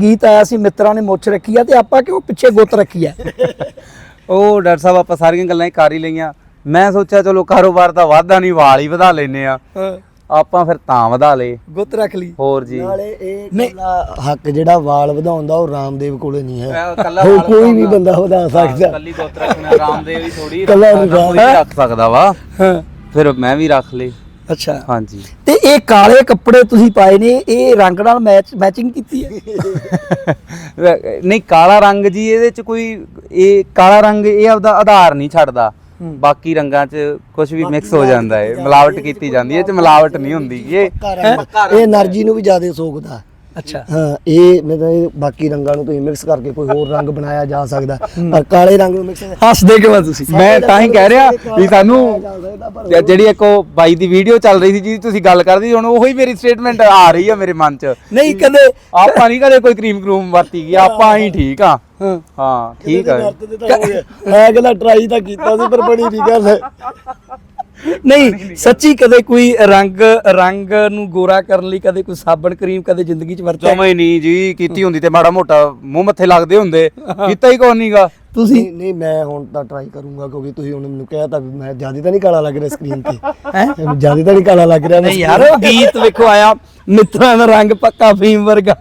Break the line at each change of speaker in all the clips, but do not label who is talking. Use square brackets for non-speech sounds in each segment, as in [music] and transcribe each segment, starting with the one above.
ਗੀਤ ਆਇਆ ਸੀ ਮਿੱਤਰਾਂ ਨੇ ਮੁੱਛ ਰੱਖੀ ਆ ਤੇ ਆਪਾਂ ਕਿਉਂ ਪਿੱਛੇ ਗੁੱਤ ਰੱਖੀ ਆ?
ਉਹ ਡਾਕਟਰ ਸਾਹਿਬ ਆਪਾਂ ਸਾਰੀਆਂ ਗੱਲਾਂ ਹੀ ਕਰ ਹੀ ਲਈਆਂ। ਮੈਂ ਸੋਚਿਆ ਚਲੋ ਕਾਰੋਬਾਰ ਦਾ ਵਾਧਾ ਨਹੀਂ ਵਾਲ ਹੀ ਵਧਾ ਲੈਨੇ ਆ। ਆਪਾਂ ਫਿਰ ਤਾਂ ਵਧਾ ਲਏ।
ਗੁੱਤ ਰੱਖ ਲਈ।
ਹੋਰ ਜੀ।
ਨਾਲੇ ਇਹ। ਕੱਲਾ ਹੱਕ ਜਿਹੜਾ ਵਾਲ ਵਧਾਉਣ ਦਾ ਉਹ ਰਾਮਦੇਵ ਕੋਲੇ ਨਹੀਂ ਹੈ।
ਵਾਲ
ਕੋਈ ਵੀ। ਬੰਦਾ ਵਧਾ ਸਕਦਾ।
ਕੱਲੀ ਗੋਤ ਰੱਖਣਾ ਰਾਮਦੇਵ ਹੀ ਥੋੜੀ
ਕੱਲਾ
ਰੱਖ ਸਕਦਾ ਵਾ।
ਹਾਂ।
ਫਿਰ ਮੈਂ ਵੀ ਰੱਖ ਲਏ।
ਅੱਛਾ।
ਹਾਂਜੀ।
ਤੇ ਇਹ ਕਾਲੇ ਕੱਪੜੇ ਤੁਸੀਂ ਪਾਏ ਨੇ ਇਹ ਰੰਗ ਨਾਲ ਮੈਚਿੰਗ ਕੀਤੀ ਹੈ? [laughs]
ਨਹੀਂ ਕਾਲਾ ਰੰਗ ਜੀ ਇਹਦੇ ਚ ਕੋਈ ਇਹ ਕਾਲਾ ਰੰਗ ਇਹ ਆਪਦਾ ਆਧਾਰ ਨਹੀਂ ਛੱਡਦਾ। ਬਾਕੀ ਰੰਗਾਂ 'ਚ ਕੁਝ ਵੀ ਮਿਕਸ ਹੋ ਜਾਂਦਾ ਹੈ। ਮਿਲਾਵਟ ਕੀਤੀ ਜਾਂਦੀ ਹੈ ਇਹ ਮਿਲਾਵਟ ਨਹੀਂ ਹੁੰਦੀ ਇਹ
ਇਹ એનર્ਜੀ ਨੂੰ ਵੀ ਜ਼ਿਆਦਾ ਸੋਖਦਾ।
ਅੱਛਾ।
ਹਾਂ ਇਹ ਬਾਕੀ ਰੰਗਾਂ ਨੂੰ ਤੁਸੀਂ ਮਿਕਸ ਕਰਕੇ ਕੋਈ ਹੋਰ ਰੰਗ ਬਣਾਇਆ ਜਾ ਸਕਦਾ। ਪਰ ਕਾਲੇ ਰੰਗ ਨੂੰ ਮਿਕਸ
ਹੱਸਦੇ ਆ ਤੁਸੀਂ?
ਮੈਂ ਤਾਂ ਹੀ ਕਹਿ ਰਿਹਾ ਵੀ ਸਾਨੂੰ ਜਿਹੜੀ ਇੱਕ ਉਹ ਬਾਈ ਦੀ ਵੀਡੀਓ ਚੱਲ ਰਹੀ ਸੀ ਜੀ ਤੁਸੀਂ ਗੱਲ ਕਰਦੀ ਹੁਣ ਉਹੀ ਮੇਰੀ ਸਟੇਟਮੈਂਟ ਆ ਰਹੀ ਆ ਮੇਰੇ ਮਨ ਚ।
ਨਹੀਂ ਕਦੇ
ਆਪਾਂ ਨਹੀਂ ਕਦੇ ਕੋਈ ਕਰੀਮ ਕਰੂਮ ਵਰਤੀ ਗਿਆ ਆਪਾਂ ਹੀ ਠੀਕ ਆ।
ਹਾਂ।
ਠੀਕ ਆ।
ਮੈਂ ਕਹਿੰਦਾ ਟਰਾਈ ਤਾਂ ਕੀਤਾ ਸੀ ਪਰ ਬਣੀ ਨਹੀਂ ਗੱਲ
ਨਹੀਂ ਸੱਚੀ ਕਦੇ ਕੋਈ ਰੰਗ ਰੰਗ ਨੂੰ ਗੋਰਾ ਕਰਨ ਲਈ ਕਦੇ ਕੋਈ ਸਾਬਣ ਕਰੀਮ ਕਦੇ ਜ਼ਿੰਦਗੀ 'ਚ ਵਰਤਿਆ?
ਜਮੇ ਨਹੀਂ ਜੀ ਕੀਤੀ ਹੁੰਦੀ ਤੇ ਮਾੜਾ ਮੋਟਾ ਮੂੰਹ ਮੱਥੇ ਲੱਗਦੇ ਹੁੰਦੇ। ਕੀਤਾ ਹੀ ਕੋਈ ਨਹੀਂਗਾ
ਤੁਸੀਂ
ਨਹੀਂ ਨਹੀਂ ਮੈਂ ਹੁਣ ਤਾਂ ਟਰਾਈ ਕਰੂੰਗਾ ਕਿਉਂਕਿ ਤੁਸੀਂ ਹੁਣ ਮੈਨੂੰ ਕਹਿਤਾ ਵੀ ਮੈਂ ਜ਼ਿਆਦਾ ਤਾਂ ਨਹੀਂ ਕਾਲਾ ਲੱਗ ਰਿਹਾ ਸਕਰੀਨ ਤੇ।
ਹੈਂ?
ਜ਼ਿਆਦਾ ਤਾਂ ਨਹੀਂ ਕਾਲਾ ਲੱਗ ਰਿਹਾ
ਨਹੀਂ ਯਾਰ ਗੀਤ ਵੇਖੋ ਆਇਆ ਮਿੱਤਰਾਂ ਦਾ ਰੰਗ ਪੱਕਾ ਫੀਮ ਵਰਗਾ।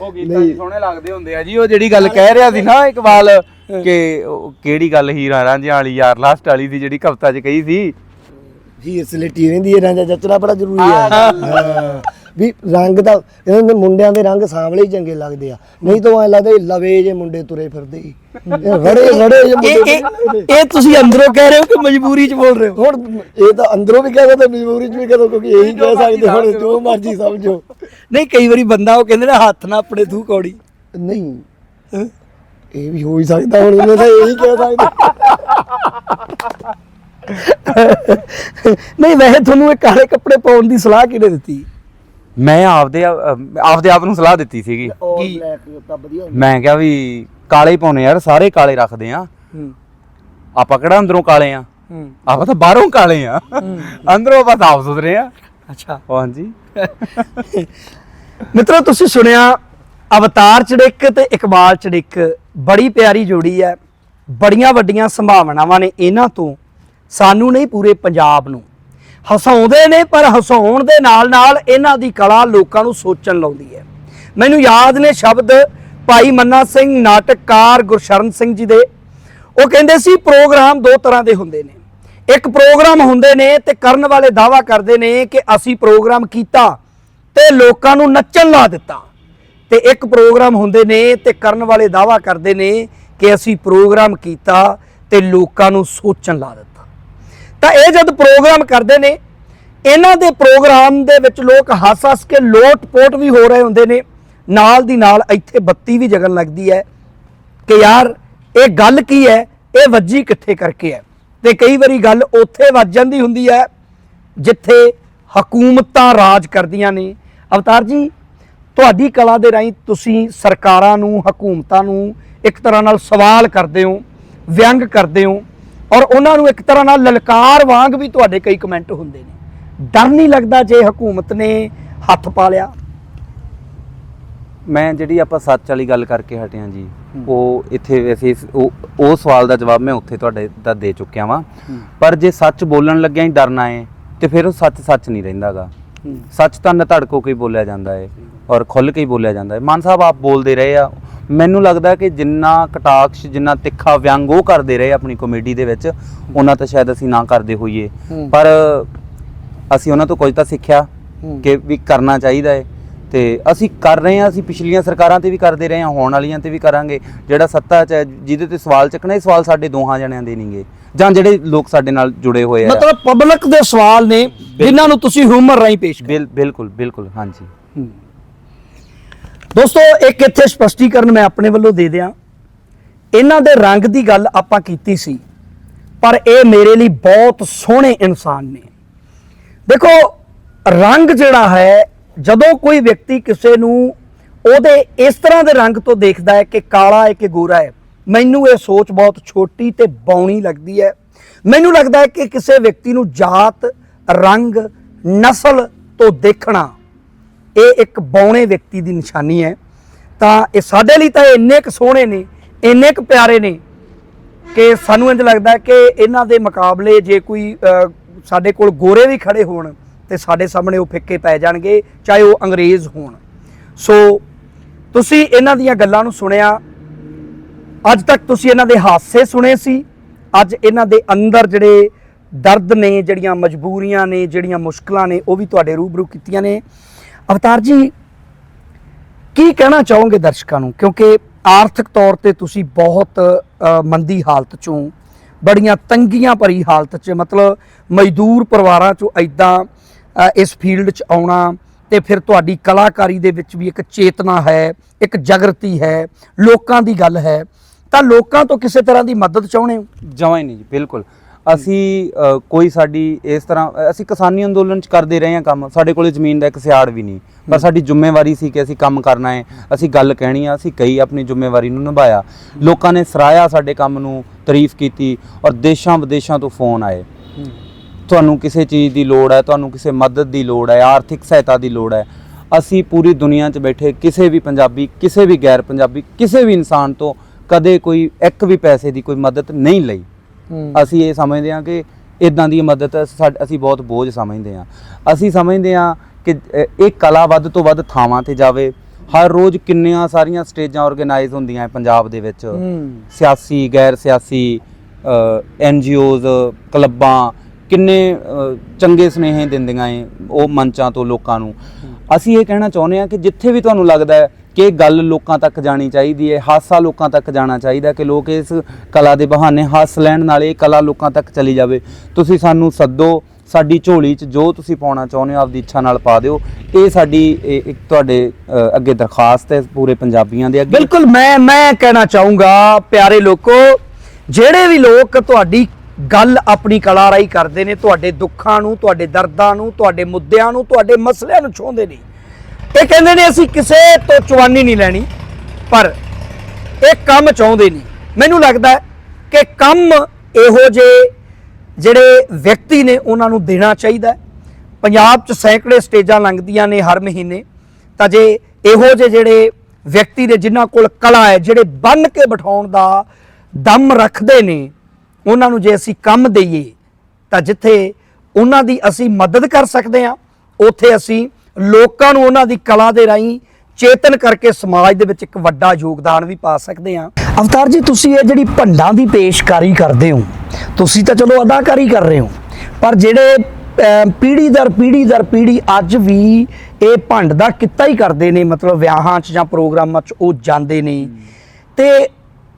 ਉਹ ਗੀਤਾਂ ਜੀ ਸੋਹਣੇ ਲੱਗਦੇ ਹੁੰਦੇ ਆ ਜੀ ਉਹ ਜਿਹੜੀ ਗੱਲ ਕਹਿ ਰਿਹਾ ਸੀ ਨਾ ਇਕਬਾਲ ਕਿ ਉਹ ਕਿਹੜੀ ਗੱਲ ਹੀਰਾ ਰਾਂਝਿਆਂ ਵਾਲੀ ਯਾਰ ਲਾਸਟ ਵਾਲੀ ਦੀ ਜਿਹੜੀ ਕਵਿਤਾ 'ਚ ਕਹੀ ਸੀ
ਹੀ ਸਲੇਟੀ ਰਹਿੰਦੀ ਹੈ ਰਾਂਝਾ ਜੱਚਣਾ ਬੜਾ ਜ਼ਰੂਰੀ ਹੈ। ਹਾਂ। ਵੀ ਰੰਗ ਦਾ ਇਹਨਾਂ ਦੇ ਮੁੰਡਿਆਂ ਦੇ ਰੰਗ ਸਾਂਵਲੇ ਹੀ ਚੰਗੇ ਲੱਗਦੇ ਆ। ਨਹੀਂ ਤਾਂ ਐ ਲੱਗਦਾ ਲਵੇ ਜੇ ਮੁੰਡੇ ਤੁਰੇ ਫਿਰਦੇ ਹੀ। ਇਹ ਰੜੇ ਰੜੇ ਜੇ
ਇਹ
ਮੁੰਡੇ
ਇਹ ਇਹ ਤੁਸੀਂ ਅੰਦਰੋਂ ਕਹਿ ਰਹੇ ਹੋ ਕਿ ਮਜਬੂਰੀ 'ਚ ਬੋਲ ਰਹੇ ਹੋ?
ਹੁਣ ਇਹ ਤਾਂ ਅੰਦਰੋਂ ਵੀ ਕਹਿ ਸਕਦੇ ਮਜਬੂਰੀ ਚ ਵੀ ਕਹੋ ਕਿਉਂਕਿ ਇਹੀ ਕਹਿ ਸਕਦੇ ਹੁਣ ਜੋ ਮਰਜ਼ੀ ਸਮਝੋ।
ਨਹੀਂ ਕਈ ਵਾਰੀ ਬੰਦਾ ਉਹ ਕਹਿੰਦੇ ਨੇ ਹੱਥ ਨਾਲ ਆਪਣੇ ਥੂ ਕੌੜੀ।
ਨਹੀਂ। ਇਹ ਵੀ ਹੋ ਹੀ ਸਕਦਾ ਹੁਣ ਮੈਂ ਤਾਂ ਇਹੀ ਕਹਿ ਸਕਦਾ।
ਨਹੀਂ ਵੈਸੇ ਤੁਹਾਨੂੰ ਇਹ ਕਾਲੇ ਕੱਪੜੇ ਪਾਉਣ ਦੀ ਸਲਾਹ ਕਿਹਨੇ ਦਿੱਤੀ?
ਮੈਂ ਆਪਦੇ ਆਪ- ਆਪਦੇ ਆਪ ਨੂੰ ਸਲਾਹ ਦਿੱਤੀ ਸੀਗੀ।
ਉਹ
ਕੀ?
ਬਲੈਕ ਤਾਂ ਵਧੀਆ
ਮੈਂ ਕਿਹਾ ਵੀ ਕਾਲੇ ਹੀ ਪਾਉਣੇ ਯਾਰ ਸਾਰੇ ਕਾਲੇ ਰੱਖਦੇ ਆ।
ਹੂੰ।
ਆਪਾਂ ਕਿਹੜਾ ਅੰਦਰੋਂ ਕਾਲੇ ਆ?
ਹੂੰ।
ਆਪਾਂ ਤਾਂ ਬਾਹਰੋਂ ਕਾਲੇ ਆ। ਅੰਦਰੋਂ ਆਪਾਂ ਸਾਫ਼ ਸੁਥਰੇ ਆ।
ਅੱਛਾ।
ਹਾਂਜੀ।
ਮਿੱਤਰੋ ਤੁਸੀਂ ਸੁਣਿਆ ਅਵਤਾਰ ਚੜਿੱਕ ਤੇ ਇਕਬਾਲ ਚੜਿੱਕ ਬੜੀ ਪਿਆਰੀ ਜੋੜੀ ਹੈ। ਬੜੀਆਂ ਵੱਡੀਆਂ ਸੰਭਾਵਨਾਵਾਂ ਨੇ ਇਹਨਾਂ ਤੋਂ। ਸਾਨੂੰ ਨਹੀਂ ਪੂਰੇ ਪੰਜਾਬ ਨੂੰ। ਹਸਾਉਂਦੇ ਨੇ ਪਰ ਹਸਾਉਣ ਦੇ ਨਾਲ ਨਾਲ ਇਹਨਾਂ ਦੀ ਕਲਾ ਲੋਕਾਂ ਨੂੰ ਸੋਚਣ ਲਾਉਂਦੀ ਹੈ। ਮੈਨੂੰ ਯਾਦ ਨੇ ਸ਼ਬਦ ਭਾਈ ਮੰਨਾ ਸਿੰਘ, ਨਾਟਕਕਾਰ ਗੁਰਸ਼ਰਨ ਸਿੰਘ ਜੀ ਦੇ। ਉਹ ਕਹਿੰਦੇ ਸੀ, ਪ੍ਰੋਗਰਾਮ ਦੋ ਤਰ੍ਹਾਂ ਦੇ ਹੁੰਦੇ ਨੇ। ਇੱਕ ਪ੍ਰੋਗਰਾਮ ਹੁੰਦੇ ਨੇ ਤੇ ਕਰਨ ਵਾਲੇ ਦਾਵਾ ਕਰਦੇ ਨੇ ਕਿ ਅਸੀਂ ਪ੍ਰੋਗਰਾਮ ਕੀਤਾ ਤੇ ਲੋਕਾਂ ਨੂੰ ਨੱਚਣ ਲਾ ਦਿੱਤਾ। ਤੇ ਇੱਕ ਪ੍ਰੋਗਰਾਮ ਹੁੰਦੇ ਨੇ ਤੇ ਕਰਨ ਵਾਲੇ ਦਾਵਾ ਕਰਦੇ ਨੇ ਕਿ ਅਸੀਂ ਪ੍ਰੋਗਰਾਮ ਕੀਤਾ ਤੇ ਲੋਕਾਂ ਨੂੰ ਸੋਚਣ ਲਾ ਦਿੱਤਾ। ਤਾਂ ਇਹ ਜਦ ਪ੍ਰੋਗਰਾਮ ਕਰਦੇ ਨੇ, ਇਹਨਾਂ ਦੇ ਪ੍ਰੋਗਰਾਮ ਦੇ ਵਿੱਚ ਲੋਕ ਹੱਸ-ਹੱਸ ਕੇ ਲੋਟ-ਪੋਟ ਵੀ ਹੋ ਰਹੇ ਹੁੰਦੇ ਨੇ। ਨਾਲ ਦੀ ਨਾਲ ਇੱਥੇ ਬੱਤੀ ਵੀ ਜਗਣ ਲੱਗਦੀ ਹੈ ਕਿ ਯਾਰ, ਇਹ ਗੱਲ ਕੀ ਹੈ? ਇਹ ਵੱਜੀ ਕਿੱਥੇ ਕਰਕੇ ਹੈ? ਤੇ ਕਈ ਵਾਰੀ ਗੱਲ ਉੱਥੇ ਵੱਜ ਜਾਂਦੀ ਹੁੰਦੀ ਹੈ, ਜਿੱਥੇ ਹਕੂਮਤਾਂ ਰਾਜ ਕਰਦੀਆਂ ਨੇ। ਅਵਤਾਰ ਜੀ, ਤੁਹਾਡੀ ਕਲਾ ਦੇ ਰਾਹੀਂ ਤੁਸੀਂ ਸਰਕਾਰਾਂ ਨੂੰ, ਹਕੂਮਤਾਂ ਨੂੰ ਇੱਕ ਤਰ੍ਹਾਂ ਨਾਲ ਸਵਾਲ ਕਰਦੇ ਹੋ, ਵਿਅੰਗ ਕਰਦੇ ਹੋ। ਔਰ ਉਹਨਾਂ ਨੂੰ ਇੱਕ ਤਰ੍ਹਾਂ ਨਾਲ ਲਲਕਾਰ ਵਾਂਗ ਵੀ ਤੁਹਾਡੇ ਕਈ ਕਮੈਂਟ ਹੁੰਦੇ ਨੇ। ਡਰ ਨਹੀਂ ਲੱਗਦਾ ਜੇ ਹਕੂਮਤ ਨੇ ਹੱਥ ਪਾ ਲਿਆ।
ਮੈਂ ਜਿਹੜੀ ਆਪਾਂ ਸੱਚ ਵਾਲੀ ਗੱਲ ਕਰਕੇ ਹਟਿਆ ਜੀ ਉਹ ਇੱਥੇ ਇਸ- ਉਹ ਉਹ ਸਵਾਲ ਦਾ ਜਵਾਬ ਮੈਂ ਉੱਥੇ ਤੁਹਾਡੇ ਦਾ ਦੇ ਚੁੱਕਿਆ ਵਾਂ। ਪਰ ਜੇ ਸੱਚ ਬੋਲਣ ਲੱਗਿਆ ਹੀ ਡਰਨਾ ਹੈ ਤੇ ਫਿਰ ਉਹ ਸੱਚ ਸੱਚ ਨਹੀਂ ਰਹਿੰਦਾਗਾ। ਸੱਚ ਤਾਂ ਨਧੜਕੋ ਕੇ ਹੀ ਬੋਲਿਆ ਜਾਂਦਾ ਹੈ ਔਰ ਖੁੱਲ ਕੇ ਹੀ ਬੋਲਿਆ ਜਾਂਦਾ ਹੈ ਮਾਨ ਸਾਹਿਬ ਆਪ ਬੋਲਦੇ ਰਹੇ ਆ ਮੈਨੂੰ ਲੱਗਦਾ ਕਿ ਜਿੰਨਾ ਕਟਾਕਸ਼ ਜਿੰਨਾ ਤਿੱਖਾ ਵਿਅੰਗ ਉਹ ਕਰਦੇ ਰਹੇ ਆਪਣੀ ਕਾਮੇਡੀ ਦੇ ਵਿੱਚ ਉਹਨਾਂ ਤਾਂ ਸ਼ਾਇਦ ਅਸੀਂ ਨਾ ਕਰਦੇ ਹੋਈਏ। ਪਰ ਅਸੀਂ ਉਹਨਾਂ ਤੋਂ ਕੁਝ ਤਾਂ ਸਿੱਖਿਆ ਕਿ ਵੀ ਕਰਨਾ ਚਾਹੀਦਾ ਹੈ ਤੇ ਅਸੀਂ ਕਰ ਰਹੇ ਹਾਂ ਅਸੀਂ ਪਿਛਲੀਆਂ ਸਰਕਾਰਾਂ ਤੇ ਵੀ ਕਰਦੇ ਰਹੇ ਹਾਂ ਹੋਣ ਵਾਲੀਆਂ ਤੇ ਵੀ ਕਰਾਂਗੇ। ਜਿਹੜਾ ਸੱਤਾ ਚ ਹੈ ਜਿਹਦੇ ਤੇ ਸਵਾਲ ਚੱਕਣਾ ਇਹ ਸਵਾਲ ਸਾਡੇ ਦੋਹਾਂ ਜਣਿਆਂ ਦੇ ਨਹੀਂਗੇ ਜਾਂ ਜਿਹੜੇ ਲੋਕ ਸਾਡੇ ਨਾਲ ਜੁੜੇ ਹੋਏ ਆ।
ਮਤਲਬ ਪਬਲਿਕ ਦੇ ਸਵਾਲ ਨੇ ਜਿਨ੍ਹਾਂ ਨੂੰ ਤੁਸੀਂ ਹਿਊਮਰ ਰਾਹੀਂ ਪੇਸ਼
ਬਿਲ ਬਿਲਕੁਲ ਬਿਲਕੁਲ ਹਾਂਜੀ।
ਦੋਸਤੋ, ਇੱਕ ਇੱਥੇ ਸਪਸ਼ਟੀਕਰਨ ਮੈਂ ਆਪਣੇ ਵੱਲੋਂ ਦੇ ਦਿਆਂ। ਇਹਨਾਂ ਦੇ ਰੰਗ ਦੀ ਗੱਲ ਆਪਾਂ ਕੀਤੀ ਸੀ, ਪਰ ਇਹ ਮੇਰੇ ਲਈ ਬਹੁਤ ਸੋਹਣੇ ਇਨਸਾਨ ਨੇ। ਦੇਖੋ, ਰੰਗ ਜਿਹੜਾ ਹੈ, ਜਦੋਂ ਕੋਈ ਵਿਅਕਤੀ ਕਿਸੇ ਨੂੰ ਉਹਦੇ ਇਸ ਤਰ੍ਹਾਂ ਦੇ ਰੰਗ ਤੋਂ ਦੇਖਦਾ ਹੈ ਕਿ ਕਾਲਾ ਹੈ ਕਿ ਗੋਰਾ ਹੈ, ਮੈਨੂੰ ਇਹ ਸੋਚ ਬਹੁਤ ਛੋਟੀ ਤੇ ਬੌਣੀ ਲੱਗਦੀ ਹੈ। ਮੈਨੂੰ ਲੱਗਦਾ ਹੈ ਕਿ ਕਿਸੇ ਵਿਅਕਤੀ ਨੂੰ ਜਾਤ, ਰੰਗ, ਨਸਲ ਤੋਂ ਦੇਖਣਾ ਇਹ ਇੱਕ ਬੌਣੇ ਵਿਅਕਤੀ ਦੀ ਨਿਸ਼ਾਨੀ ਹੈ। ਤਾਂ ਇਹ ਸਾਡੇ ਲਈ ਤਾਂ ਇੰਨੇ ਕੁ ਸੋਹਣੇ ਨੇ, ਇੰਨੇ ਕੁ ਪਿਆਰੇ ਨੇ ਕਿ ਸਾਨੂੰ ਇੰਜ ਲੱਗਦਾ ਕਿ ਇਹਨਾਂ ਦੇ ਮੁਕਾਬਲੇ ਜੇ ਕੋਈ ਸਾਡੇ ਕੋਲ ਗੋਰੇ ਵੀ ਖੜੇ ਹੋਣ ਤੇ ਸਾਡੇ ਸਾਹਮਣੇ ਉਹ ਫਿੱਕੇ ਪੈ ਜਾਣਗੇ, ਚਾਹੇ ਉਹ ਅੰਗਰੇਜ਼ ਹੋਣ। ਸੋ ਤੁਸੀਂ ਇਹਨਾਂ ਦੀਆਂ ਗੱਲਾਂ ਨੂੰ ਸੁਣਿਆ। ਅੱਜ ਤੱਕ ਤੁਸੀਂ ਇਹਨਾਂ ਦੇ ਹਾਸੇ ਸੁਣੇ ਸੀ। ਅੱਜ ਇਹਨਾਂ ਦੇ ਅੰਦਰ ਜਿਹੜੇ ਦਰਦ ਨੇ, ਜਿਹੜੀਆਂ ਮਜਬੂਰੀਆਂ ਨੇ, ਜਿਹੜੀਆਂ ਮੁਸ਼ਕਲਾਂ ਨੇ, ਉਹ ਵੀ ਤੁਹਾਡੇ ਰੂਬਰੂ ਕੀਤੀਆਂ ਨੇ। ਅਵਤਾਰ ਜੀ, ਕੀ ਕਹਿਣਾ ਚਾਹੋਗੇ ਦਰਸ਼ਕਾਂ ਨੂੰ? ਕਿਉਂਕਿ ਆਰਥਿਕ ਤੌਰ ਤੇ ਤੁਸੀਂ ਬਹੁਤ ਮੰਦੀ ਹਾਲਤ ਚੋਂ, ਬੜੀਆਂ ਤੰਗੀਆਂ ਭਰੀ ਹਾਲਤ 'ਚ, ਮਤਲਬ ਮਜ਼ਦੂਰ ਪਰਿਵਾਰਾਂ 'ਚੋਂ ਐਦਾਂ ਇਸ ਫੀਲਡ 'ਚ ਆਉਣਾ ਤੇ ਫਿਰ ਤੁਹਾਡੀ ਕਲਾਕਾਰੀ ਦੇ ਵਿੱਚ ਵੀ ਇੱਕ ਚੇਤਨਾ ਹੈ, ਇੱਕ ਜਾਗਰਤੀ ਹੈ, ਲੋਕਾਂ ਦੀ ਗੱਲ ਹੈ, ਤਾਂ ਲੋਕਾਂ ਤੋਂ ਕਿਸੇ ਤਰ੍ਹਾਂ ਦੀ ਮਦਦ ਚਾਹੁੰਦੇ ਹੋ?
ਜਮਾਂ ਹੀ ਨਹੀਂ ਜੀ, ਬਿਲਕੁਲ। ਅਸੀਂ ਅ, ਕੋਈ ਸਾਡੀ ਇਸ ਤਰ੍ਹਾਂ ਅ, ਅਸੀਂ ਕਿਸਾਨੀ ਅੰਦੋਲਨ ਚ ਕਰਦੇ ਰਹੇ ਹਾਂ ਕੰਮ। ਸਾਡੇ ਕੋਲੇ ਜ਼ਮੀਨ ਦਾ ਇੱਕ ਸਿਆੜ ਵੀ ਨਹੀਂ। ਪਰ ਸਾਡੀ ਜ਼ਿੰਮੇਵਾਰੀ ਸੀ ਕਿ ਅਸੀਂ ਕੰਮ ਕਰਨਾ ਹੈ। ਅਸੀਂ ਗੱਲ ਕਹਿਣੀ ਆ ਅਸੀਂ ਕਹੀ ਆਪਣੀ ਜ਼ਿੰਮੇਵਾਰੀ ਨੂੰ ਨਿਭਾਇਆ। ਲੋਕਾਂ ਨੇ ਸਰਾਇਆ ਸਾਡੇ ਕੰਮ ਨੂੰ ਤਾਰੀਫ ਕੀਤੀ ਔਰ ਦੇਸ਼ਾਂ ਵਿਦੇਸ਼ਾਂ ਤੋਂ ਫੋਨ ਆਏ। ਤੁਹਾਨੂੰ ਕਿਸੇ ਚੀਜ਼ ਦੀ ਲੋੜ ਹੈ ਤੁਹਾਨੂੰ ਕਿਸੇ ਮਦਦ ਦੀ ਲੋੜ ਹੈ ਆਰਥਿਕ ਸਹਾਇਤਾ ਦੀ ਲੋੜ ਹੈ। ਅਸੀਂ ਪੂਰੀ ਦੁਨੀਆ 'ਚ ਬੈਠੇ ਕਿਸੇ ਵੀ ਪੰਜਾਬੀ ਕਿਸੇ ਵੀ ਗੈਰ ਪੰਜਾਬੀ ਕਿਸੇ ਵੀ ਇਨਸਾਨ ਤੋਂ ਕਦੇ ਕੋਈ ਇੱਕ ਵੀ ਪੈਸੇ ਦੀ ਕੋਈ ਮਦਦ ਨਹੀਂ ਲਈ। ਅਸੀਂ ਇਹ ਸਮਝਦੇ ਹਾਂ ਕਿ ਇਦਾਂ ਦੀ ਮਦਦ ਅਸੀਂ ਬਹੁਤ ਬੋਝ ਸਮਝਦੇ ਹਾਂ। ਅਸੀਂ ਸਮਝਦੇ ਹਾਂ ਕਿ ਇਹ ਕਲਾ ਵੱਧ ਤੋਂ ਵੱਧ ਥਾਵਾਂ ਤੇ ਜਾਵੇ। ਹਰ ਰੋਜ਼ ਕਿੰਨੀਆਂ ਸਾਰੀਆਂ ਸਟੇਜਾਂ ਆਰਗੇਨਾਈਜ਼ ਹੁੰਦੀਆਂ ਹੈ ਪੰਜਾਬ ਦੇ ਵਿੱਚ। ਸਿਆਸੀ ਗੈਰ ਸਿਆਸੀ ਐਨ ਜੀਓਜ਼ ਕਲੱਬਾਂ ਕਿੰਨੇ ਚੰਗੇ ਸੁਨੇਹੇ ਦਿੰਦੀਆਂ ਏ ਉਹ ਮੰਚਾਂ ਤੋਂ ਲੋਕਾਂ ਨੂੰ। ਅਸੀਂ ਇਹ ਕਹਿਣਾ ਚਾਹੁੰਦੇ ਹਾਂ ਕਿ ਜਿੱਥੇ ਵੀ ਤੁਹਾਨੂੰ ਲੱਗਦਾ ਹੈ ਕਿ ਗੱਲ ਲੋਕਾਂ ਤੱਕ ਜਾਣੀ ਚਾਹੀਦੀ ਹੈ, ਹਾਸਾ ਲੋਕਾਂ ਤੱਕ ਜਾਣਾ ਚਾਹੀਦਾ ਕਿ ਲੋਕ ਇਸ ਕਲਾ ਦੇ ਬਹਾਨੇ ਹੱਸ ਲੈਣ ਨਾਲ ਇਹ ਕਲਾ ਲੋਕਾਂ ਤੱਕ ਚਲੀ ਜਾਵੇ। ਤੁਸੀਂ ਸਾਨੂੰ ਸੱਦੋ, ਸਾਡੀ ਝੋਲੀ 'ਚ ਜੋ ਤੁਸੀਂ ਪਾਉਣਾ ਚਾਹੁੰਦੇ ਹੋ, ਆਪਦੀ ਇੱਛਾ ਨਾਲ ਪਾ ਦਿਓ। ਇਹ ਸਾਡੀ, ਇਹ ਇੱਕ ਤੁਹਾਡੇ ਅੱਗੇ ਦਰਖਾਸਤ ਹੈ ਪੂਰੇ ਪੰਜਾਬੀਆਂ ਦੇ ਅੱਗੇ।
ਬਿਲਕੁਲ, ਮੈਂ ਮੈਂ ਕਹਿਣਾ ਚਾਹੂੰਗਾ, ਪਿਆਰੇ ਲੋਕੋ, ਜਿਹੜੇ ਵੀ ਲੋਕ ਤੁਹਾਡੀ ਗੱਲ ਆਪਣੀ ਕਲਾ ਰਾਹੀਂ ਕਰਦੇ ਨੇ, ਤੁਹਾਡੇ ਦੁੱਖਾਂ ਨੂੰ, ਤੁਹਾਡੇ ਦਰਦਾਂ ਨੂੰ, ਤੁਹਾਡੇ ਮੁੱਦਿਆਂ ਨੂੰ, ਤੁਹਾਡੇ ਮਸਲਿਆਂ ਨੂੰ ਛੋਹਦੇ ਨੇ ਇਹ ਕਹਿੰਦੇ ਨੇ ਅਸੀਂ ਕਿਸੇ ਤੋਂ ਚਵਾਨੀ ਨਹੀਂ ਲੈਣੀ, ਪਰ ਇਹ ਕੰਮ ਚਾਹੁੰਦੇ ਨਹੀਂ ਮੈਨੂੰ ਲੱਗਦਾ ਕਿ ਕੰਮ ਇਹੋ ਜਿਹੇ ਜਿਹੜੇ ਵਿਅਕਤੀ ਨੇ ਉਹਨਾਂ ਨੂੰ ਦੇਣਾ ਚਾਹੀਦਾ। ਪੰਜਾਬ 'ਚ ਸੈਂਕੜੇ ਸਟੇਜਾਂ ਲੰਘਦੀਆਂ ਨੇ ਹਰ ਮਹੀਨੇ। ਤਾਂ ਜੇ ਇਹੋ ਜਿਹੇ ਜਿਹੜੇ ਵਿਅਕਤੀ ਨੇ ਜਿਨ੍ਹਾਂ ਕੋਲ ਕਲਾ ਹੈ, ਜਿਹੜੇ ਬੰਨ ਕੇ ਬਿਠਾਉਣ ਦਾ ਦਮ ਰੱਖਦੇ ਨੇ, ਉਹਨਾਂ ਨੂੰ ਜੇ ਅਸੀਂ ਕੰਮ ਦਈਏ, ਤਾਂ ਜਿੱਥੇ ਉਹਨਾਂ ਦੀ ਅਸੀਂ ਮਦਦ ਕਰ ਸਕਦੇ ਹਾਂ, ਉੱਥੇ ਅਸੀਂ ਲੋਕਾਂ ਨੂੰ ਉਹਨਾਂ ਦੀ ਕਲਾ ਦੇ ਰਾਹੀਂ ਚੇਤਨ ਕਰਕੇ ਸਮਾਜ ਦੇ ਵਿੱਚ ਇੱਕ ਵੱਡਾ ਯੋਗਦਾਨ ਵੀ ਪਾ ਸਕਦੇ ਹਾਂ। ਅਵਤਾਰ ਜੀ ਤੁਸੀਂ ਇਹ ਜਿਹੜੀ ਭੰਡਾਂ ਦੀ ਪੇਸ਼ਕਾਰੀ ਕਰਦੇ ਹੋ ਤੁਸੀਂ ਤਾਂ ਚਲੋ ਅਦਾਕਾਰੀ ਕਰ ਰਹੇ ਹੋ ਪਰ ਜਿਹੜੇ ਅਹ, ਪੀੜ੍ਹੀ ਦਰ ਪੀੜ੍ਹੀ ਦਰ ਪੀੜ੍ਹੀ ਅੱਜ ਵੀ ਇਹ ਭੰਡ ਦਾ ਕਿੱਤਾ ਹੀ ਕਰਦੇ ਨੇ ਮਤਲਬ ਵਿਆਹਾਂ 'ਚ ਜਾਂ ਪ੍ਰੋਗਰਾਮਾਂ 'ਚ ਉਹ ਜਾਂਦੇ ਨੇ। ਤੇ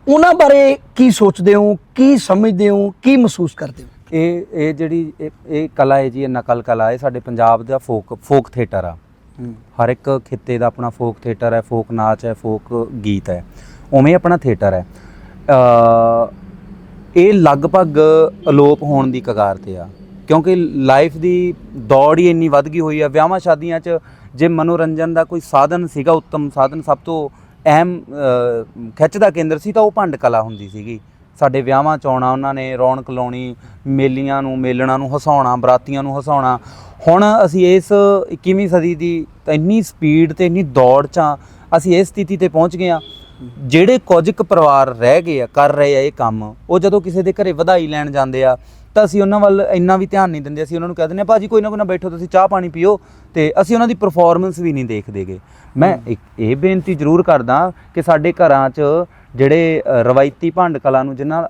ਉਹਨਾਂ ਬਾਰੇ ਕੀ ਸੋਚਦੇ ਹੋ ਕੀ ਸਮਝਦੇ ਹੋ ਕੀ ਮਹਿਸੂਸ ਕਰਦੇ ਹੋ?
ਇਹ ਇਹ ਜਿਹੜੀ ਇਹ ਇਹ ਕਲਾ ਹੈ ਜੀ ਇਹ ਨਕਲ ਕਲਾ ਹੈ ਸਾਡੇ ਪੰਜਾਬ ਦਾ ਫੋਕ ਫੋਕ ਥੀਏਟਰ ਆ। ਹਰ ਇੱਕ ਖਿੱਤੇ ਦਾ ਆਪਣਾ ਫੋਕ ਥੀਏਟਰ ਹੈ ਫੋਕ ਨਾਚ ਹੈ ਫੋਕ ਗੀਤ ਹੈ। ਉਵੇਂ ਆਪਣਾ ਥੀਏਟਰ ਹੈ। ਅ ਇਹ ਲਗਭਗ ਅਲੋਪ ਹੋਣ ਦੀ ਕਗਾਰ ਤੇ ਆ। ਕਿਉਂਕਿ ਲਾਈਫ ਦੀ ਦੌੜ ਹੀ ਇੰਨੀ ਵੱਧ ਗਈ ਹੋਈ ਆ। ਵਿਆਹਾਂ ਸ਼ਾਦੀਆਂ 'ਚ ਜੇ ਮਨੋਰੰਜਨ ਦਾ ਕੋਈ ਸਾਧਨ ਸੀਗਾ ਉੱਤਮ ਸਾਧਨ ਸਭ ਤੋਂ ਅਹਿਮ ਅ, ਖਿੱਚ ਦਾ ਕੇਂਦਰ ਸੀ ਤਾਂ ਉਹ ਭੰਡ ਕਲਾ ਹੁੰਦੀ ਸੀਗੀ। ਸਾਡੇ ਵਿਆਹਾਂ 'ਚ ਆਉਣਾ ਉਹਨਾਂ ਨੇ ਰੌਣਕ ਲਾਉਣੀ ਮੇਲੀਆਂ ਨੂੰ ਮੇਲਣਾ ਨੂੰ ਹਸਾਉਣਾ ਬਰਾਤੀਆਂ ਨੂੰ ਹਸਾਉਣਾ। ਹੁਣ ਅਸੀਂ ਇਸ 21ਵੀਂ ਸਦੀ ਦੀ ਇੰਨੀ ਸਪੀਡ ਤੇ ਇੰਨੀ ਦੌੜ 'ਚ ਆ ਅਸੀਂ ਇਸ ਸਥਿਤੀ ਤੇ ਪਹੁੰਚ ਗਏ ਆ ਜਿਹੜੇ ਕੁਝ ਕੁ ਪਰਿਵਾਰ ਰਹਿ ਗਏ ਆ ਕਰ ਰਹੇ ਆ ਇਹ ਕੰਮ ਉਹ ਜਦੋਂ ਕਿਸੇ ਦੇ ਘਰੇ ਵਧਾਈ ਲੈਣ ਜਾਂਦੇ ਆ ਤਾਂ ਅਸੀਂ ਉਹਨਾਂ ਵੱਲ ਇੰਨਾ ਵੀ ਧਿਆਨ ਨਹੀਂ ਦਿੰਦੇ ਅਸੀਂ ਉਹਨਾਂ ਨੂੰ ਕਹਿ ਦਿੰਦੇ ਆ ਭਾਜੀ ਕੋਈ ਨਾ ਕੋਈ ਨਾ ਬੈਠੋ ਤੁਸੀਂ ਚਾਹ ਪਾਣੀ ਪੀਓ। ਤੇ ਅਸੀਂ ਉਹਨਾਂ ਦੀ ਪਰਫਾਰਮੈਂਸ ਵੀ ਨਹੀਂ ਦੇਖਦੇਗੇ ਮੈਂ ਇੱਕ ਇਹ ਬੇਨਤੀ ਜ਼ਰੂਰ ਕਰਦਾ ਕਿ ਸਾਡੇ ਘਰਾਂ 'ਚ ਜਿਹੜੇ ਰਵਾਇਤੀ ਭੰਡ ਕਲਾ ਨੂੰ ਜਿਨ੍ਹਾਂ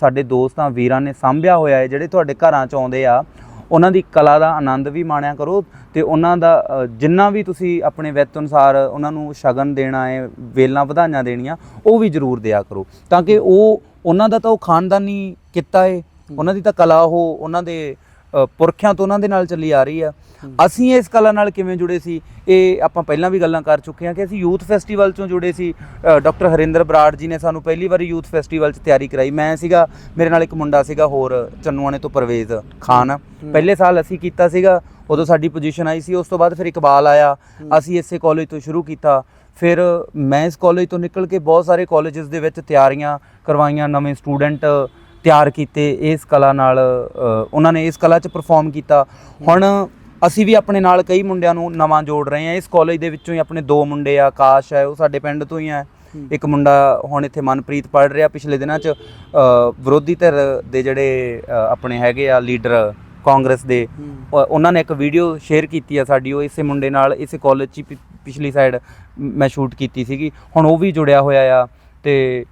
ਸਾਡੇ ਦੋਸਤਾਂ, ਵੀਰਾਂ ਨੇ ਸਾਂਭਿਆ ਹੋਇਆ ਹੈ, ਜਿਹੜੇ ਤੁਹਾਡੇ ਘਰਾਂ 'ਚ ਆਉਂਦੇ ਆ, ਉਹਨਾਂ ਦੀ ਕਲਾ ਦਾ ਆਨੰਦ ਵੀ ਮਾਣਿਆ ਕਰੋ ਤੇ ਉਹਨਾਂ ਦਾ ਜਿੰਨਾ ਵੀ ਤੁਸੀਂ ਆਪਣੇ ਵਿੱਤ ਅਨੁਸਾਰ ਉਹਨਾਂ ਨੂੰ ਸ਼ਗਨ ਦੇਣਾ ਹੈ, ਵੇਲਾਂ ਵਧਾਈਆਂ ਦੇਣੀਆਂ, ਉਹ ਵੀ ਜ਼ਰੂਰ ਦਿਆ ਕਰੋ। ਤਾਂ ਕਿ ਉਹ, ਉਹਨਾਂ ਦਾ ਤਾਂ ਉਹ ਖਾਨਦਾਨੀ ਕਿੱਤਾ ਹੈ, ਉਹਨਾਂ ਦੀ ਤਾਂ ਕਲਾ ਉਹ, ਉਹਨਾਂ ਦੇ ਪੁਰਖਿਆਂ ਤੋਂ ਉਹਨਾਂ ਦੇ ਨਾਲ ਚੱਲੀ ਆ ਰਹੀ ਆ। ਅਸੀਂ ਇਸ ਕਲਾ ਨਾਲ ਕਿਵੇਂ ਜੁੜੇ ਸੀ? ਇਹ ਆਪਾਂ ਪਹਿਲਾਂ ਵੀ ਗੱਲਾਂ ਕਰ ਚੁੱਕੇ ਹਾਂ ਕਿ ਅਸੀਂ ਯੂਥ ਫੈਸਟੀਵਲ ਚੋਂ ਜੁੜੇ ਸੀ। ਡਾਕਟਰ ਹਰਿੰਦਰ ਬਰਾੜ ਜੀ ਨੇ ਸਾਨੂੰ ਪਹਿਲੀ ਵਾਰੀ ਯੂਥ ਫੈਸਟੀਵਲ 'ਚ ਤਿਆਰੀ ਕਰਾਈ। ਮੈਂ ਸੀਗਾ ਮੇਰੇ ਨਾਲ ਇੱਕ ਮੁੰਡਾ ਸੀਗਾ ਹੋਰ ਚੰਨੂਆਣੇ ਤੋਂ ਪਰਵੇਜ਼ ਖਾਨ। ਪਹਿਲੇ ਸਾਲ ਅਸੀਂ ਕੀਤਾ ਸੀਗਾ ਉਦੋਂ ਸਾਡੀ ਪੋਜੀਸ਼ਨ ਆਈ ਸੀ ਉਸ ਤੋਂ ਬਾਅਦ ਫਿਰ ਇਕਬਾਲ ਆਇਆ। ਅਸੀਂ ਇਸੇ ਕਾਲਜ ਤੋਂ ਸ਼ੁਰੂ ਕੀਤਾ। ਫਿਰ ਮੈਂ ਇਸ ਕਾਲਜ ਤੋਂ ਨਿਕਲ ਕੇ ਬਹੁਤ ਸਾਰੇ ਕਾਲਜਸ ਦੇ ਵਿੱਚ ਤਿਆਰੀਆਂ ਕਰਵਾਈਆਂ ਨਵੇਂ ਸਟੂਡੈਂਟ ਤਿਆਰ ਕੀਤੇ ਇਸ ਕਲਾ ਨਾਲ ਉਹਨਾਂ ਨੇ ਇਸ ਕਲਾ 'ਚ ਪਰਫਾਰਮ ਕੀਤਾ। ਹੁਣ ਅਸੀਂ ਵੀ ਆਪਣੇ ਨਾਲ ਕਈ ਮੁੰਡਿਆਂ ਨੂੰ ਨਵਾਂ ਜੋੜ ਰਹੇ ਹਾਂ। ਇਸ ਕਾਲਜ ਦੇ ਵਿੱਚੋਂ ਹੀ ਆਪਣੇ ਦੋ ਮੁੰਡੇ ਆ ਆਕਾਸ਼ ਹੈ ਉਹ ਸਾਡੇ ਪਿੰਡ ਤੋਂ ਹੀ ਹੈ। ਇੱਕ ਮੁੰਡਾ ਹੁਣ ਇੱਥੇ ਮਨਪ੍ਰੀਤ ਪੜ ਰਿਹਾ ਪਿਛਲੇ ਦਿਨਾਂ 'ਚ। ਵਿਰੋਧੀ ਧਿਰ ਦੇ ਜਿਹੜੇ ਆਪਣੇ ਹੈਗੇ ਆ ਲੀਡਰ ਕਾਂਗਰਸ ਦੇ ਉਹ- ਉਹਨਾਂ ਨੇ ਇੱਕ ਵੀਡੀਓ ਸ਼ੇਅਰ ਕੀਤੀ ਆ ਸਾਡੀ। ਉਹ ਇਸੇ ਮੁੰਡੇ ਨਾਲ ਇਸੇ ਕਾਲਜ 'ਚ ਪਿਛਲੀ ਸਾਈਡ ਮੈਂ ਸ਼ੂਟ ਕੀਤੀ ਸੀਗੀ। ਹੁਣ ਉਹ ਵੀ ਜੁੜਿਆ ਹੋਇਆ ਆ ਤੇ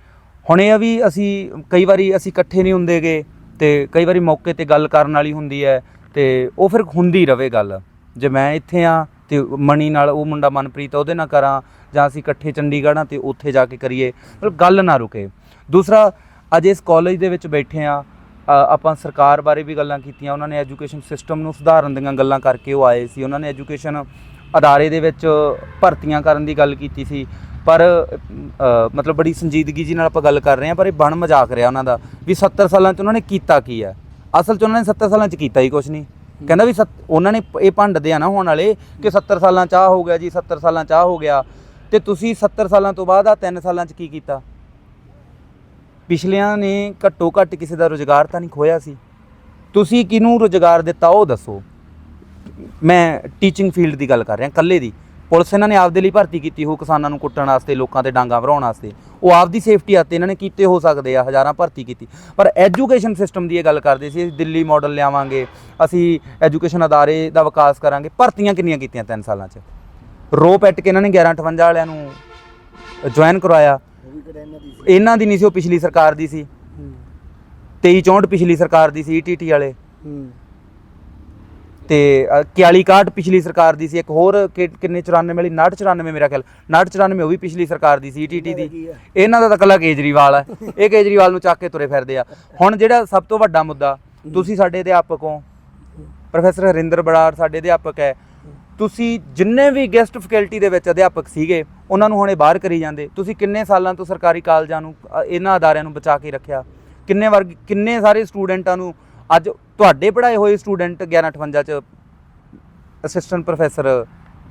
ਹੁਣ ਇਹ ਆ ਵੀ ਅਸੀਂ ਕਈ ਵਾਰੀ ਅਸੀਂ ਇਕੱਠੇ ਨਹੀਂ ਹੁੰਦੇਗੇ ਤੇ ਕਈ ਵਾਰੀ ਮੌਕੇ ਤੇ ਗੱਲ ਕਰਨ ਵਾਲੀ ਹੁੰਦੀ ਹੈ ਤੇ ਉਹ ਫਿਰ ਹੁੰਦੀ ਰਵੇ ਗੱਲ। ਜੇ ਮੈਂ ਇੱਥੇ ਆ ਤੇ ਮਣੀ ਨਾਲ ਉਹ ਮੁੰਡਾ ਮਨਪ੍ਰੀਤ ਉਹਦੇ ਨਾਲ ਕਰਾਂ ਜਾਂ ਅਸੀਂ ਇਕੱਠੇ ਚੰਡੀਗੜ੍ਹ ਆ ਤੇ ਉੱਥੇ ਜਾ ਕੇ ਕਰੀਏ, ਮਤਲਬ ਗੱਲ ਨਾ ਰੁਕੇ। ਦੂਸਰਾ, ਅੱਜ ਇਸ ਕਾਲਜ ਦੇ ਵਿੱਚ ਬੈਠੇ ਆ ਆਪਾਂ ਸਰਕਾਰ ਬਾਰੇ ਵੀ ਗੱਲਾਂ ਕੀਤੀਆਂ, ਉਹਨਾਂ ਨੇ ਐਜੂਕੇਸ਼ਨ ਸਿਸਟਮ ਨੂੰ ਸੁਧਾਰਨ ਦੀਆਂ ਗੱਲਾਂ ਕਰਕੇ ਉਹ ਆਏ ਸੀ, ਉਹਨਾਂ ਨੇ ਐਜੂਕੇਸ਼ਨ ਅਦਾਰੇ ਦੇ ਵਿੱਚ ਭਰਤੀਆਂ ਕਰਨ ਦੀ ਗੱਲ ਕੀਤੀ ਸੀ। ਪਰ ਅ, ਮਤਲਬ ਬੜੀ ਸੰਜੀਦਗੀ ਜੀ ਨਾਲ ਆਪਾਂ ਗੱਲ ਕਰ ਰਹੇ ਹਾਂ ਪਰ ਇਹ ਬਣ ਮਜ਼ਾਕ ਰਿਹਾ ਉਹਨਾਂ ਦਾ ਵੀ 70 ਸਾਲਾਂ 'ਚ ਉਹਨਾਂ ਨੇ ਕੀਤਾ ਕੀ ਹੈ। ਅਸਲ 'ਚ ਉਹਨਾਂ ਨੇ 70 ਸਾਲਾਂ 'ਚ ਕੀਤਾ ਹੀ ਕੁਝ ਨਹੀਂ। ਕਹਿੰਦਾ ਵੀ ਸੱਤ- ਉਹਨਾਂ ਨੇ ਪ- ਇਹ ਭੰਡਦੇ ਆ ਨਾ ਹੋਣ ਵਾਲੇ ਕਿ 70 ਸਾਲਾਂ 'ਚ ਆਹ ਹੋ ਗਿਆ ਜੀ 70 ਸਾਲਾਂ 'ਚ ਆਹ ਹੋ ਗਿਆ। ਤੇ ਤੁਸੀਂ 70 ਸਾਲਾਂ ਤੋਂ ਬਾਅਦ ਆ 3 ਸਾਲਾਂ 'ਚ ਕੀ ਕੀਤਾ? ਪਿਛਲਿਆਂ ਨੇ ਘੱਟੋ ਘੱਟ ਕਿਸੇ ਦਾ ਰੋਜ਼ਗਾਰ ਤਾਂ ਨਹੀਂ ਖੋਇਆ ਸੀ। ਤੁਸੀਂ ਕਿਹਨੂੰ ਰੋਜ਼ਗਾਰ ਦਿੱਤਾ ਉਹ ਦੱਸੋ। ਮੈਂ ਟੀਚਿੰਗ ਫੀਲਡ ਦੀ ਗੱਲ ਕਰ ਰਿਹਾ ਕੱਲੇ ਦੀ। ਪੁਲਿਸ ਇਹਨਾਂ ਨੇ ਆਪਦੇ ਲਈ ਭਰਤੀ ਕੀਤੀ ਹੋ ਕਿਸਾਨਾਂ ਨੂੰ ਕੁੱਟਣ ਵਾਸਤੇ ਲੋਕਾਂ ਤੇ ਡਾਂਗਾ ਭਰਾਉਣ ਵਾਸਤੇ। ਉਹ ਆਪਦੀ ਸੇਫਟੀ ਆਤੇ ਇਹਨਾਂ ਨੇ ਕੀਤੇ ਹੋ ਸਕਦੇ ਆ ਹਜ਼ਾਰਾਂ ਭਰਤੀ ਕੀਤੀ। ਪਰ ਐਜੂਕੇਸ਼ਨ ਸਿਸਟਮ ਦੀ ਇਹ ਗੱਲ ਕਰਦੇ ਸੀ ਅਸੀਂ ਦਿੱਲੀ ਮਾਡਲ ਲਿਆਵਾਂਗੇ ਅਸੀਂ ਐਜੂਕੇਸ਼ਨ ਅਦਾਰੇ ਦਾ ਵਿਕਾਸ ਕਰਾਂਗੇ। ਭਰਤੀਆਂ ਕਿੰਨੀਆਂ ਕੀਤੀਆਂ 3 ਸਾਲਾਂ 'ਚ? ਰੋ ਪੈਟ ਕੇ ਇਹਨਾਂ ਨੇ 1158 ਵਾਲਿਆਂ ਨੂੰ ਜੁਆਇਨ ਕਰਵਾਇਆ। ਇਹਨਾਂ ਦੀ ਨਹੀਂ ਸੀ ਉਹ ਪਿਛਲੀ ਸਰਕਾਰ ਦੀ ਸੀ। 2364 ਪਿਛਲੀ ਸਰਕਾਰ ਦੀ ਸੀ ਈਟੀਟੀ ਵਾਲੇ।
ਹੂੰ।
ਤੇ ਅ, 41 61 ਪਿਛਲੀ ਸਰਕਾਰ ਦੀ ਸੀ ਇੱਕ ਹੋਰ ਕਿ- ਕਿੰਨੇ 94 ਵਾਲੀ 59 94 ਮੇਰਾ ਖਿਆਲ 59 94 ਉਹ ਵੀ ਪਿਛਲੀ ਸਰਕਾਰ ਦੀ ਸੀ ਈਟੀਟੀ ਦੀ
ਕੀ ਆ?
ਇਹਨਾਂ ਦਾ ਤਾਂ ਕੱਲਾ ਕੇਜਰੀਵਾਲ ਹੈ ਇਹ ਕੇਜਰੀਵਾਲ ਨੂੰ ਚੱਕ ਕੇ ਤੁਰੇ ਫਿਰਦੇ ਆ। ਹੁਣ ਜਿਹੜਾ ਸਭ ਤੋਂ ਵੱਡਾ ਮੁੱਦਾ ਤੁਸੀਂ ਸਾਡੇ ਅਧਿਆਪਕ ਹੋ। ਪ੍ਰੋਫੈਸਰ ਹਰਿੰਦਰ ਬੜਾਰ ਸਾਡੇ ਅਧਿਆਪਕ ਹੈ। ਤੁਸੀਂ ਜਿੰਨੇ ਵੀ ਗੈਸਟ ਫੈਕਲਟੀ ਦੇ ਵਿੱਚ ਅਧਿਆਪਕ ਸੀਗੇ ਉਹਨਾਂ ਨੂੰ ਹੁਣੇ ਬਾਹਰ ਕਰੀ ਜਾਂਦੇ। ਤੁਸੀਂ ਕਿੰਨੇ ਸਾਲਾਂ ਤੋਂ ਸਰਕਾਰੀ ਕਾਲਜਾਂ ਨੂੰ ਅ, ਇਹਨਾਂ ਅਦਾਰਿਆਂ ਨੂੰ ਬਚਾ ਕੇ ਰੱਖਿਆ? ਕਿੰਨੇ ਵਰਗ ਕਿੰਨੇ ਸਾਰੇ ਸਟੂਡੈਂਟਾਂ ਨੂੰ ਅੱਜ ਤੁਹਾਡੇ ਪੜ੍ਹਾਏ ਹੋਏ ਸਟੂਡੈਂਟ 1158 ਚ ਅਸਿਸਟੈਂਟ ਪ੍ਰੋਫੈਸਰ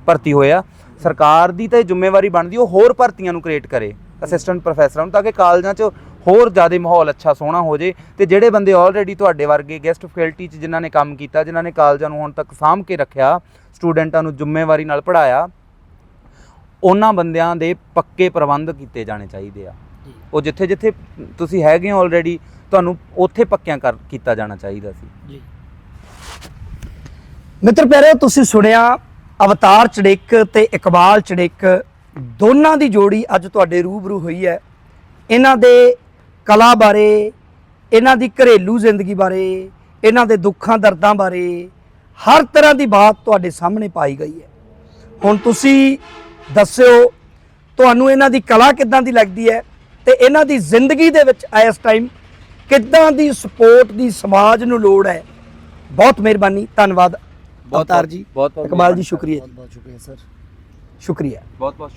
ਭਰਤੀ ਹੋਇਆ ਸਰਕਾਰ ਦੀ ਤਾਂ ਇਹ ਜ਼ਿੰਮੇਵਾਰੀ ਬਣਦੀ, ਉਹ ਹੋਰ ਭਰਤੀਆਂ ਨੂੰ ਕ੍ਰੀਏਟ ਕਰੇ ਅਸਿਸਟੈਂਟ ਪ੍ਰੋਫੈਸਰਾਂ ਨੂੰ, ਤਾਂ ਕਿ ਕਾਲਜਾਂ 'ਚ ਹੋਰ ਜ਼ਿਆਦਾ ਮਾਹੌਲ ਅੱਛਾ, ਸੋਹਣਾ ਹੋ ਜੇ। ਤੇ ਜਿਹੜੇ ਬੰਦੇ ਆਲਰੇਡੀ ਤੁਹਾਡੇ ਵਰਗੇ ਗੈਸਟ ਫੈਕਲਟੀ 'ਚ ਜਿਨ੍ਹਾਂ ਨੇ ਕੰਮ ਕੀਤਾ, ਜਿਨ੍ਹਾਂ ਨੇ ਕਾਲਜਾਂ ਨੂੰ ਹੁਣ ਤੱਕ ਸਾਂਭ ਕੇ ਰੱਖਿਆ, ਸਟੂਡੈਂਟਾਂ ਨੂੰ ਜ਼ਿੰਮੇਵਾਰੀ ਨਾਲ ਪੜਾਇਆ ਉਹਨਾਂ ਬੰਦਿਆਂ ਦੇ ਪੱਕੇ ਪ੍ਰਬੰਧ ਕੀਤੇ ਜਾਣੇ ਚਾਹੀਦੇ ਆ। ਉਹ ਜਿੱਥੇ ਜਿੱਥੇ ਤੁਸੀਂ ਹੈਗੇ ਹੋ ਆਲਰੇਡੀ ਤੁਹਾਨੂੰ ਉੱਥੇ ਪੱਕਿਆਂ ਕਰ ਕੀਤਾ ਜਾਣਾ ਚਾਹੀਦਾ ਸੀ।
ਜੀ। ਮਿੱਤਰ ਪਿਆਰਿਓ ਤੁਸੀਂ ਸੁਣਿਆ ਅਵਤਾਰ ਚੜਿੱਕ ਤੇ ਇਕਬਾਲ ਚੜਿੱਕ ਦੋਨਾਂ ਦੀ ਜੋੜੀ ਅੱਜ ਤੁਹਾਡੇ ਰੂਬਰੂ ਹੋਈ ਹੈ। ਇਹਨਾਂ ਦੇ ਕਲਾ ਬਾਰੇ ਇਹਨਾਂ ਦੀ ਘਰੇਲੂ ਜ਼ਿੰਦਗੀ ਬਾਰੇ ਇਹਨਾਂ ਦੇ ਦੁੱਖਾਂ ਦਰਦਾਂ ਬਾਰੇ ਹਰ ਤਰ੍ਹਾਂ ਦੀ ਬਾਤ ਤੁਹਾਡੇ ਸਾਹਮਣੇ ਪਾਈ ਗਈ ਹੈ। ਹੁਣ ਤੁਸੀਂ ਦੱਸਿਓ ਤੁਹਾਨੂੰ ਇਹਨਾਂ ਦੀ ਕਲਾ ਕਿੱਦਾਂ ਦੀ ਲੱਗਦੀ ਹੈ? ਤੇ ਇਹਨਾਂ ਦੀ ਜ਼ਿੰਦਗੀ ਦੇ ਵਿੱਚ ਇਸ ਟਾਈਮ ਕਿੱਦਾਂ ਦੀ ਸਪੋਰਟ ਦੀ ਸਮਾਜ ਨੂੰ ਲੋੜ ਹੈ। ਬਹੁਤ ਮਿਹਰਬਾਨੀ ਧੰਨਵਾਦ। ਅਵਤਾਰ ਜੀ
ਬਹੁਤ ਬਹੁਤ
ਇਕਬਾਲ ਜੀ ਸ਼ੁਕਰੀਆ
ਬਹੁਤ ਬਹੁਤ ਸ਼ੁਕਰੀਆ ਸਰ।
ਸ਼ੁਕਰੀਆ।
ਬਹੁਤ ਬਹੁਤ